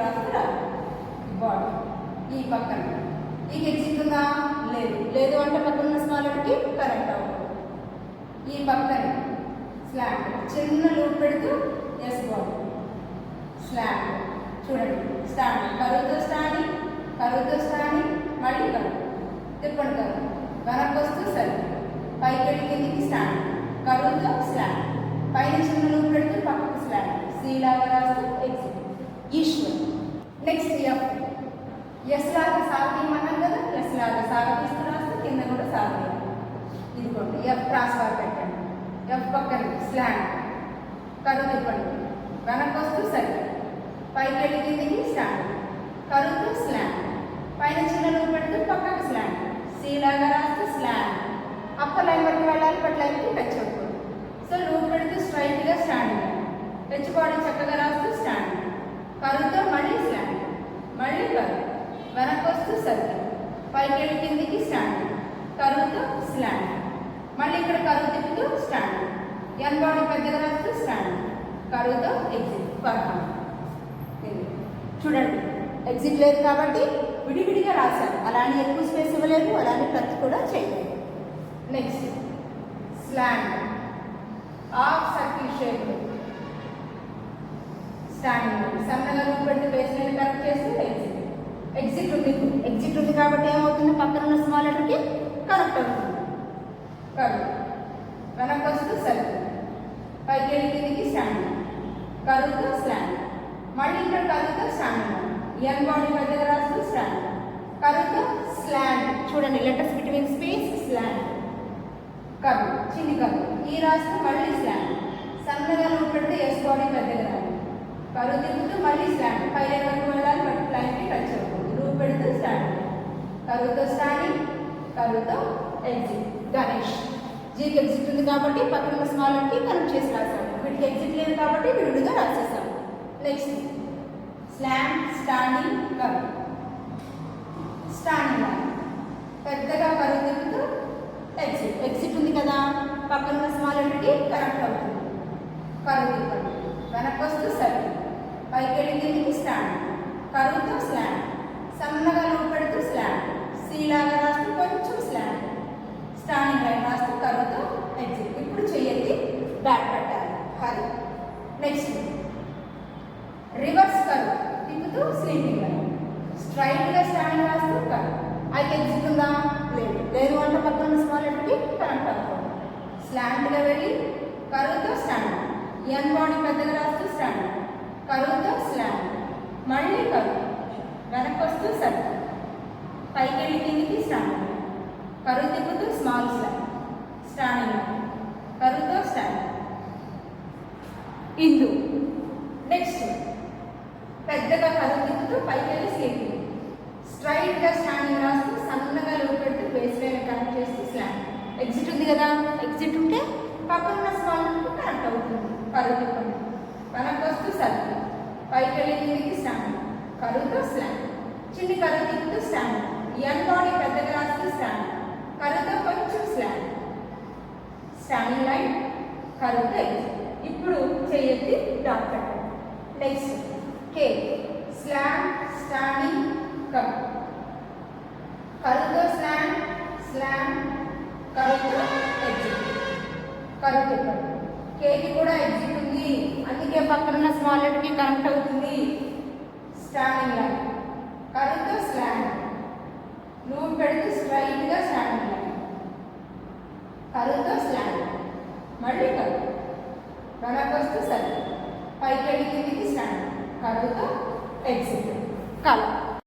రాస్తే రాదు ఈ పక్కన. ఈ ఎగ్జిక్గా లేదు. లేదు అంటే పక్కన స్మాల్ స్మాలర్కి కరెక్ట్ అవుతుంది ఈ పక్కన. స్లాబ్ చిన్న లూప్ పెడుతూ ఎస్ బాడీ స్లాబ్ చూడండి. స్టాండ్ కరువుతో స్టాండింగ్ కరువుతో స్టాండింగ్ మళ్ళీ కరువు తిప్పండి కరువు. వెనక్కి వస్తూ సరి పైకి వెళ్ళి కిందికి స్టాండ్ కరువుతో స్లాబ్ పైన చిన్న లూప్ పెడుతూ పక్కకు స్లాబ్ సీలాగా రాస్తూ నెక్స్ట్ ఎఫ్ ఎస్ లాగా సాగతీయమన్నాం కదా ఎస్ లాగా సాగతీస్తూ రాస్తూ కింద కూడా సాగతీయాలి ఇదిగోండి ఎఫ్ క్రాస్ పెట్టండి. ఎఫ్ పక్కన స్లాండ్ కరువు ఇవ్వండి. వెనక్కి వస్తూ సరి. పైకి వెళ్ళి కిందికి స్లాండ్ కరువుతూ స్లాండ్ పైన చిన్న లూప్ పెడుతూ పక్కకు స్లాండ్ సి లాగా రాస్తూ స్లాండ్ అప్పర్ లైన్ వరకు వెళ్ళాలి బట్ లైన్కి టచ్ అవ్వకూడదు సో లూప్ పెడుతూ స్ట్రైట్గా స్టాండ్ తెచ్చుకోవడం చక్కగా రాస్తూ స్టాండ్ కరువుతో మళ్ళీ స్లాండ్ మళ్ళీ కరువు వెనక్కి వస్తూ సర్కిల్ పైకి వెళ్ళి కిందికి స్టాండ్. కరువుతో స్లాండ్. మళ్ళీ ఇక్కడ కరువు తిప్పుతూ స్టాండ్. ఎన్ బాడీ పెద్దగా రాస్తూ స్టాండ్. కరువుతో ఎగ్జిట్ పర్ఫామ్. చూడండి. ఎగ్జిట్ లేదు కాబట్టి విడివిడిగా రాశారు. అలానే ఎక్కువ స్పేస్ ఇవ్వలేదు. అలానే ప్రతి కూడా చేయలేదు. Next slant half circle shape standing సన్నగా పెట్టి బేస్ కరెక్ట్ చేసి ఎగ్జిట్ ఎగ్జిట్ ఉంది ఎగ్జిట్ ఉంది కాబట్టి ఏమవుతుంది పక్కన ఉన్న స్మాల్ లెటర్కి కనెక్ట్ అవుతుంది. కరువు వెనక్కి వస్తూ సర్కిల్ పైకి వెళ్ళి కిందికి స్టాండింగ్ కరువుతో స్లాండ్. మళ్ళీ ఇక్కడ కరువుతో స్టాండింగ్ ఎన్ బాడీ మధ్య రాస్తూ స్టాండ్ కరువుతో స్లాండ్. చూడండి లెటర్స్ బిట్వీన్ స్పేస్ స్లాండ్. కరు చిన్ని కరు ఈ రాస్తూ మళ్ళీ స్లాండ్. సన్నగా రూట్ ఎస్ బాడీ పెద్దగా రాదు. కరు తిప్పుతూ మళ్ళీ స్లాండ్. పై లైన్ వరకు కరువుతో స్టాండింగ్ కరువుతో ఎగ్జిట్ గణేష్. జీకి ఎగ్జిట్ ఉంది కాబట్టి పక్కన ఉన్న స్మాల్ కనెక్ట్ చేసి రాశాము వీటికి ఎగ్జిట్ లేదు కాబట్టి విడివిడిగా రాసేసాము next slant standing curve standing పెద్దగా కరువు తిరుగుతూ ఎగ్జిట్ ఎగ్జిట్ ఉంది కదా. పక్కన ఉన్న స్మాల్కి కనెక్ట్ అవుతుంది. కరువు తిప్పండి. వెనక్కి వస్తూ సర్కిల్ పైకి వెళ్ళి కిందికి స్టాండ్ కరువుతో స్లాండ్ సన్నగా లూప్ పెడుతూ స్లాండ్ సీలాగా రాస్తూ కొంచెం స్లాండ్ స్టాండింగ్ లైన్ రాస్తూ కరువుతో ఎగ్జిట్ ఇప్పుడు చెయ్యొద్ది బ్యాక్ పెట్టాలి నెక్స్ట్ రివర్స్ కరువు తిప్పుతూ స్లీపింగ్ లైన్ స్ట్రైట్గా స్టాండ్ రాస్తూ కరువు అయితే ఎగ్జిస్తుందా లేదు. లేదు అంటే పక్కన స్మాల్ లెటర్కి కనెక్ట్ అవుతుంది స్లాంట్గా వెళ్ళి కరువుతో స్టాండ్ ఎన్ బాడీ పెద్దగా రాస్తూ స్టాండ్ కరువుతో స్లాండ్ మళ్ళీ కరువు వెనక్కి వస్తూ సర్కిల్ పైకి వెళ్ళి కిందికి స్టాండ్ కరువు తిప్పుతూ స్మాల్ స్లాండ్ స్టాండింగ్ కరువుతో స్టాండ్ ఇందు. నెక్స్ట్ పెద్దగా కరువు పైకి వెళ్ళి స్లీపింగ్ స్ట్రైట్గా స్టాండింగ్ రాస్తూ సన్నగా లోపు పెడుతూ బేస్ లైన్ కనెక్ట్ చేస్తూ స్లాండ్. ఎగ్జిట్ ఉంది కదా? ఎగ్జిట్ ఉంటే పక్కన ఉన్న స్మాల్ కనెక్ట్ అవుతుంది. కరువు తిప్పండి. వెనక్కి వస్తూ సర్కిల్ పైకి వెళ్ళి కిందికి స్టాండ్ కరువుతో స్లాండ్. చిన్ని కరువు తిప్పుతూ స్టాండ్ ఎన్ బాడీ పెద్దగా రాస్తూ స్టాండ్ కరువుతో కొంచెం స్లాండ్. స్టాండింగ్ లైన్ కరువుతో ఎగ్జిట్ ఇప్పుడు చేయొద్ది డాట్ పెట్టండి. Next K slant standing curve కరుతో slant slant కరుతో ఎగ్జిట్ కరుతో తిప్పండి కేకి కూడా ఎగ్జిట్ ఉంది అందుకే పక్కన స్మాల్ లెటర్కి కనెక్ట్ అవుతుంది. స్టాండింగ్ లైన్ కరుతో స్లాండ్ నువ్వు పెడితే స్ట్రైట్గా స్టాండింగ్ లైన్ కరువుతో స్లామ్ మళ్ళీ కరువు వెనక్కి వస్తే సరే పైకి వెళ్ళి